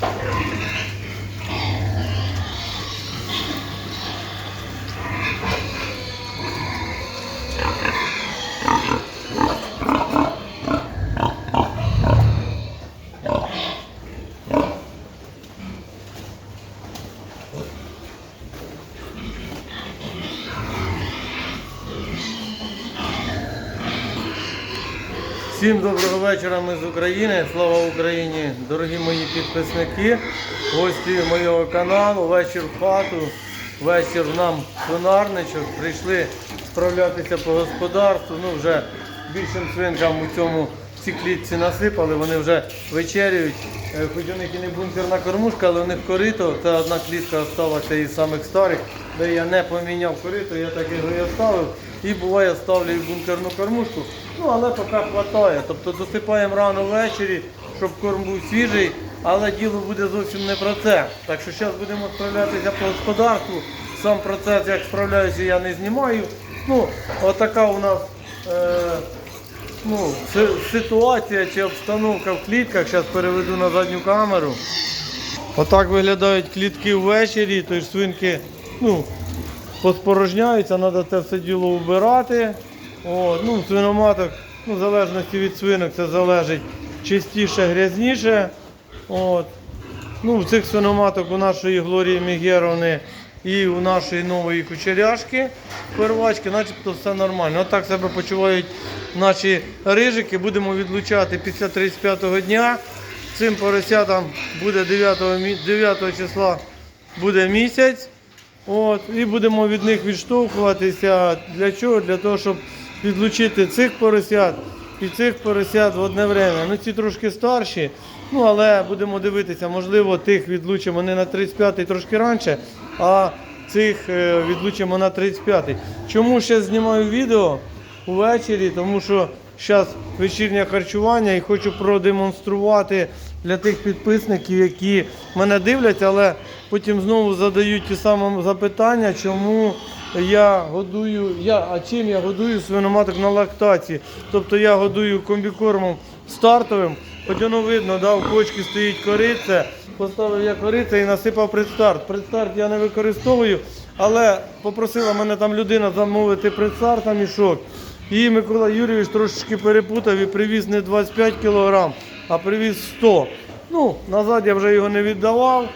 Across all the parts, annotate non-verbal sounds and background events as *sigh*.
What? Всім доброго вечора, ми з України. Слава Україні! Дорогі мої підписники, гості моєго каналу, вечір в хату, вечір нам свинарничок. Прийшли справлятися по господарству. Ну вже більшим свинкам у цьому в цій клітці насипали, вони вже вечерюють. Е, Хоч у них і не бункерна кормушка, але у них корито. Це одна клітка залишилася із самих старих, де я не поміняв корито, я так його і оставив. І буває ставлю і бункерну кормушку. Ну, але поки вистачає. Тобто досипаємо рано ввечері, щоб корм був свіжий, але діло буде зовсім не про це. Так що зараз будемо справлятися по господарству. Сам процес, як справляюся, я не знімаю. Ну, отака у нас е, ну, ситуація чи обстановка в клітках. Зараз переведу на задню камеру. Отак виглядають клітки ввечері, тож свинки ну, поспорожняються, треба це все діло вбирати. От, ну, свиноматок, ну, в залежності від свинок, це залежить чистіше, грязніше. От. Ну, в цих свиноматок у нашої Глорії Мігеровни і у нашої нової кучеряшки первачки, начебто все нормально. Отак себе почувають наші рижики. Будемо відлучати після 35-го дня. Цим поросятам буде 9, 9 числа буде місяць. От, і будемо від них відштовхуватися. Для чого? Для того, щоб відлучити цих поросят і цих поросят в одне время. Ну, ці трошки старші, ну але будемо дивитися, можливо, тих відлучимо не на 35-й трошки раніше, а цих е, відлучимо на 35-й. Чому ще знімаю відео увечері? Тому що зараз вечірнє харчування і хочу продемонструвати для тих підписників, які мене дивляться, але потім знову задають ті самі запитання, чому я годую, я, а чим я годую свиноматок на лактації. Тобто я годую комбікормом стартовим, хоч воно видно, да, в кочці стоїть кориця, поставив я кориця і насипав предстарт. Предстарт я не використовую, але попросила мене там людина замовити предстарт на мішок. І Микола Юрійович трошечки перепутав і привіз не 25 кг, а привіз 100. Ну, назад я вже його не віддавав.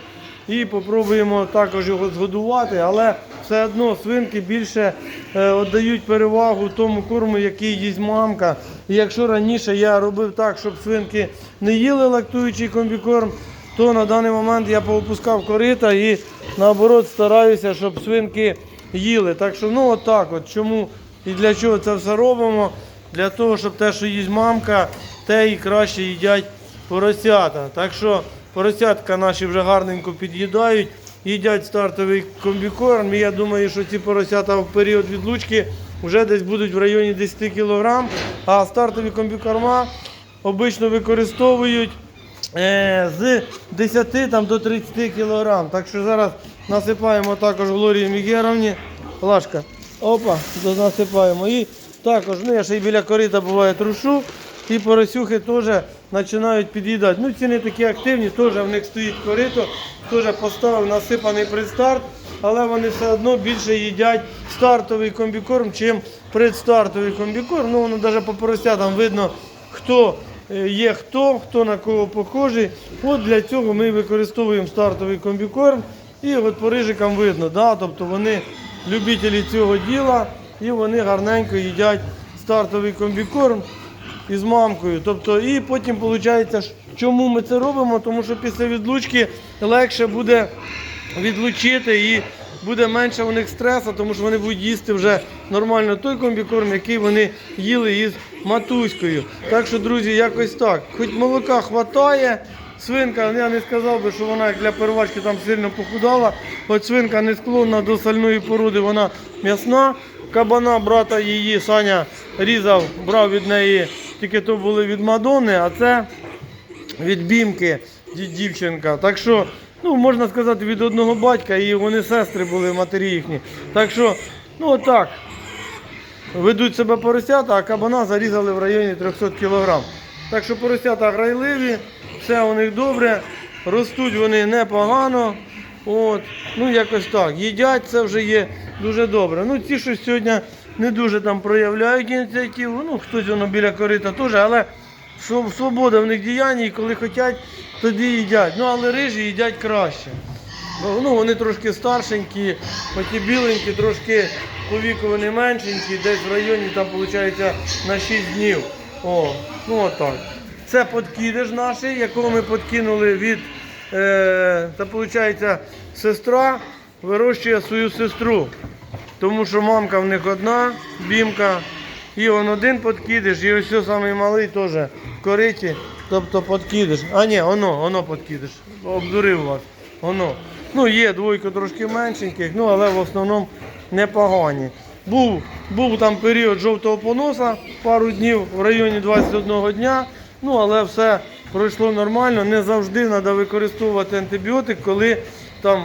І попробуємо також його згодувати, але все одно свинки більше е, віддають перевагу тому корму, який їсть мамка. І якщо раніше я робив так, щоб свинки не їли лактуючий комбікорм, то на даний момент я поопускав корита і наоборот стараюся, щоб свинки їли. Так що ну отак от чому і для чого це все робимо? Для того, щоб те, що їсть мамка, те і краще їдять поросята. Так що поросятка наші вже гарненько під'їдають, їдять стартовий комбікорм. І я думаю, що ці поросята в період відлучки вже десь будуть в районі 10 кг, а стартові комбікорма обично використовують е, з 10 там, до 30 кг. Так що зараз насипаємо також Глорії Мігеровні. Лашка. Опа, насипаємо. І також, ну я ще й біля корита буває трушу. І поросюхи теж починають під'їдати. Ну, ці не такі активні, теж в них стоїть корито, теж поставив насипаний предстарт, але вони все одно більше їдять стартовий комбікорм, чим предстартовий комбікорм. Ну, воно навіть по поросятам видно, хто е, є хто, хто на кого похожий. От для цього ми використовуємо стартовий комбікорм. І от по рижикам видно, да? тобто вони любителі цього діла і вони гарненько їдять стартовий комбікорм із мамкою. Тобто, і потім виходить, чому ми це робимо? Тому що після відлучки легше буде відлучити і буде менше у них стресу, тому що вони будуть їсти вже нормально той комбікорм, який вони їли із матуською. Так що, друзі, якось так. Хоч молока вистачає. Свинка, я не сказав би, що вона як для первачки там сильно похудала. Хоч свинка не склонна до сальної породи, вона м'ясна. Кабана брата її Саня різав, брав від неї, тільки то були від Мадони, а це від Бімки дівчинка. Так що, ну можна сказати, від одного батька, і вони сестри були, матері їхні. Так що, ну отак. Ведуть себе поросята, а кабана зарізали в районі 300 кг. Так що поросята грайливі, все у них добре. ростуть вони непогано. От, ну якось так. Їдять це вже є дуже добре. Ну, ті, що сьогодні не дуже там проявляють ініціативу, ну хтось воно біля корита теж, але свобода в них діяння, і коли хочуть, тоді їдять. Ну, але рижі їдять краще. Ну, вони трошки старшенькі, оті біленькі, трошки по віку вони меншенькі, десь в районі там виходить на 6 днів. О, ну отак. Це подкидиш наш, якого ми подкинули від, е, та виходить, сестра вирощує свою сестру. Тому що мамка в них одна, бімка, і он один подкидиш, і ось самий малий теж кориті, тобто подкидиш. А ні, воно, воно подкидиш. Обдурив вас. Воно. Ну, є двойка трошки меншеньких, ну але в основному непогані. Був, був там період жовтого поноса, пару днів в районі 21 дня. Ну, але все пройшло нормально. Не завжди треба використовувати антибіотик, коли там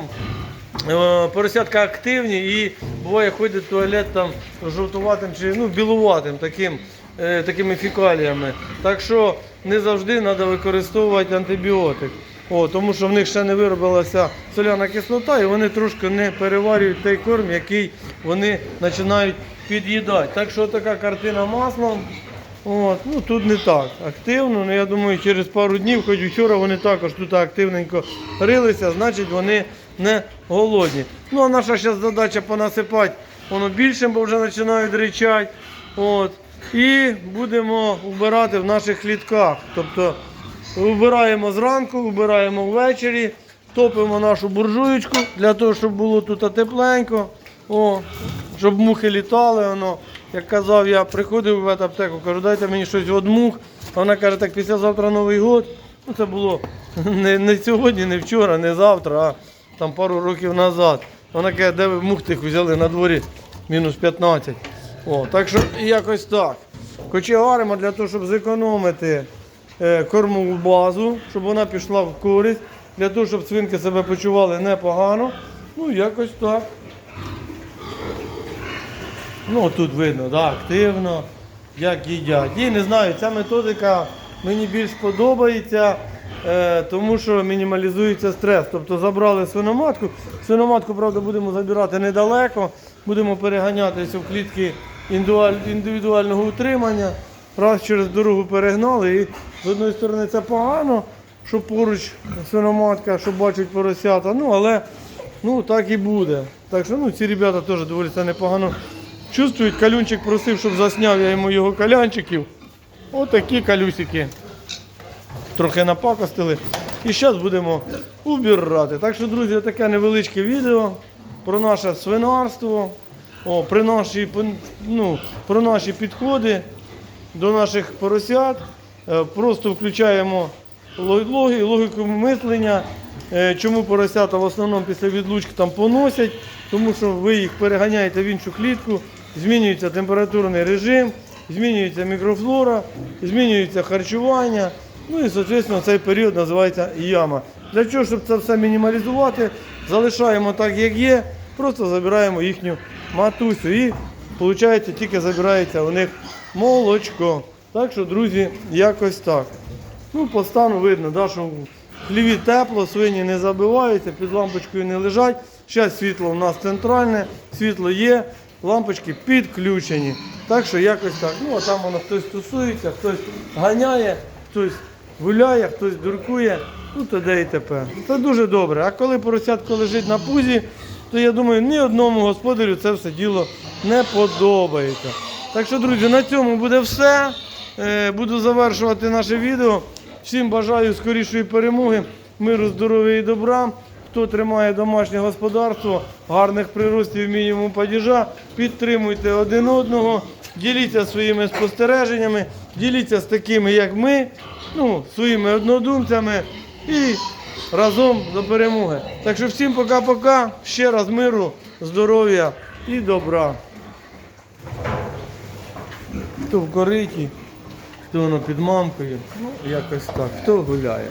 Поросятка активні і буває ходить в туалет там жовтуватим чи ну, білуватим таким, е, такими фекаліями. Так що не завжди треба використовувати антибіотик. О, тому що в них ще не виробилася соляна кислота і вони трошки не переварюють той корм, який вони починають під'їдати. Так що така картина маслом. От, ну тут не так активно, ну я думаю, через пару днів, хоч вчора вони також тут активненько рилися, значить вони не голодні. Ну а наша зараз задача понасипати воно більшим, бо вже починають ричати. От. І будемо вбирати в наших клітках. Тобто вбираємо зранку, вбираємо ввечері, топимо нашу буржуєчку для того, щоб було тут тепленько. О, щоб мухи літали. Воно. Як казав, я приходив в аптеку, кажу, дайте мені щось від мух. Вона каже, так післязавтра Новий год. Ну це було *laughs* не, не сьогодні, не вчора, не завтра, а там пару років назад. Вона каже, де ви мух взяли на дворі мінус 15. О, так що якось так. Кочегаримо для того, щоб зекономити е, кормову базу, щоб вона пішла в користь, для того, щоб свинки себе почували непогано. Ну, якось так. Ну, тут видно, да, активно, як їдять. І не знаю, ця методика мені більш подобається, тому що мінімалізується стрес. Тобто забрали свиноматку. Свиноматку, правда, будемо забирати недалеко, будемо переганятися в клітки індивідуального утримання. Раз через дорогу перегнали. І з одної сторони це погано, що поруч свиноматка, що бачать поросята. Ну, але ну, так і буде. Так що ну, ці ребята теж доволі непогано чувствують. Калюнчик просив, щоб засняв я йому його калянчиків. Отакі калюсики. Трохи напакостили. І зараз будемо убирати. Так що, друзі, таке невеличке відео про наше свинарство, о, про, наші, ну, про наші підходи до наших поросят. Е, Просто включаємо лог- логи- логіку мислення, е, чому поросята в основному після відлучки там поносять, тому що ви їх переганяєте в іншу клітку, змінюється температурний режим, змінюється мікрофлора, змінюється харчування. Ну і, соответственно, цей період називається яма. Для чого, щоб це все мінімалізувати, залишаємо так, як є, просто забираємо їхню матусю. І виходить, тільки забирається у них молочко. Так що, друзі, якось так. Ну, по стану видно, да, що в хліві тепло, свині не забиваються, під лампочкою не лежать. Зараз світло у нас центральне, світло є, лампочки підключені. Так що якось так. Ну, а там воно хтось тусується, хтось ганяє, хтось гуляє, хтось дуркує. Ну, то де і тепер. Це дуже добре. А коли поросятко лежить на пузі, то я думаю, ні одному господарю це все діло не подобається. Так що, друзі, на цьому буде все. Е, Буду завершувати наше відео. Всім бажаю скорішої перемоги, миру, здоров'я і добра. Хто тримає домашнє господарство, гарних приростів мінімум падіжа, підтримуйте один одного, діліться своїми спостереженнями, діліться з такими, як ми, ну, своїми однодумцями і разом до перемоги. Так що всім пока-пока. Ще раз миру, здоров'я і добра. Хто в кориті, хто воно під мамкою, ну якось так, хто гуляє.